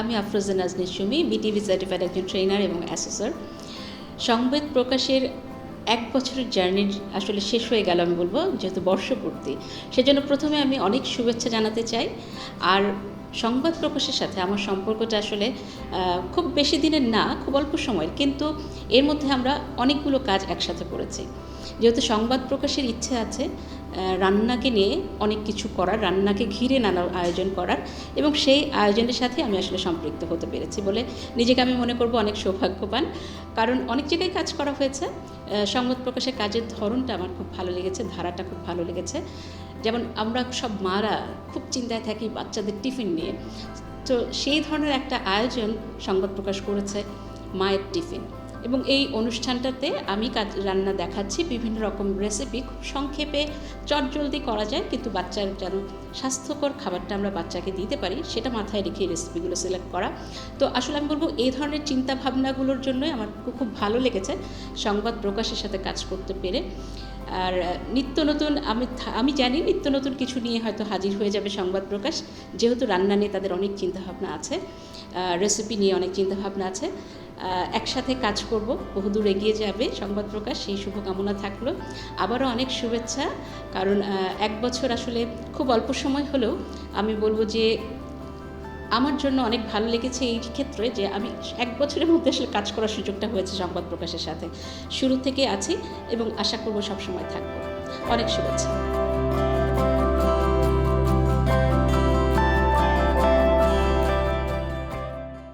আমি Afroza Nazneen Sumi BTV certified একজন trainer এবং অ্যাসেসর সংবাদ প্রকাশের এক বছরের জার্নির আসলে শেষ হয়ে গেল আমি বলব, যেহেতু বর্ষপূর্তি। সেজন্য প্রথমে আমি অনেক শুভেচ্ছা জানাতে চাই। আর সংবাদ প্রকাশের সাথে আমার সম্পর্কটা আসলে খুব বেশি দিনের না, খুব অল্প সময়ের। কিন্তু এর মধ্যে আমরা অনেকগুলো কাজ একসাথে করেছি। যেহেতু সংবাদ প্রকাশের ইচ্ছে আছে রান্নাকে নিয়ে অনেক কিছু করার, রান্নাকে ঘিরে নানা আয়োজন করার এবং সেই আয়োজনের সাথে আমি আসলে সম্পৃক্ত হতে পেরেছি বলে নিজেকে আমি মনে করব অনেক সৌভাগ্যবান। কারণ অনেক জায়গায় কাজ করা হয়েছে সংবাদ প্রকাশের কাজের ধরনটা আমার খুব ভালো লেগেছে, ধারাটা খুব ভালো লেগেছে। যেমন আমরা সব মারা খুব চিন্তায় থাকি বাচ্চাদের টিফিন নিয়ে। তো সেই ধরনের একটা আয়োজন সংবাদ প্রকাশ করেছে মায়ের টিফিন। এবং এই অনুষ্ঠানটাতে আমি কাজ, রান্না দেখাচ্ছি, বিভিন্ন রকম রেসিপি খুব সংক্ষেপে চটজলদি করা যায়, কিন্তু বাচ্চার যেন স্বাস্থ্যকর খাবারটা আমরা বাচ্চাকে দিতে পারি, সেটা মাথায় রেখে রেসিপিগুলো সিলেক্ট করা। তো আসলে আমি বলব, এই ধরনের চিন্তা ভাবনাগুলোর জন্যই আমার খুব ভালো লেগেছে সংবাদ প্রকাশের সাথে কাজ করতে পেরে। আর নিত্য নতুন, আমি আমি জানি নিত্য নতুন কিছু নিয়ে হয়তো হাজির হয়ে যাবে সংবাদ প্রকাশ, যেহেতু রান্না নিয়ে তাদের অনেক চিন্তাভাবনা আছে রেসিপি নিয়ে অনেক চিন্তাভাবনা আছে। একসাথে কাজ করব। বহুদূর এগিয়ে যাবে সংবাদ প্রকাশ, সেই শুভকামনা থাকল। আবারও অনেক শুভেচ্ছা, কারণ এক বছর আসলে খুব অল্প সময় হলেও আমি বলব যে আমার জন্য অনেক ভালো লেগেছে এই ক্ষেত্রে যে আমি এক বছরের মধ্যে আসলে কাজ করার সুযোগটা হয়েছে সংবাদ প্রকাশের সাথে। শুরু থেকে আছি এবং আশা করব সবসময় থাকব। অনেক শুভেচ্ছা।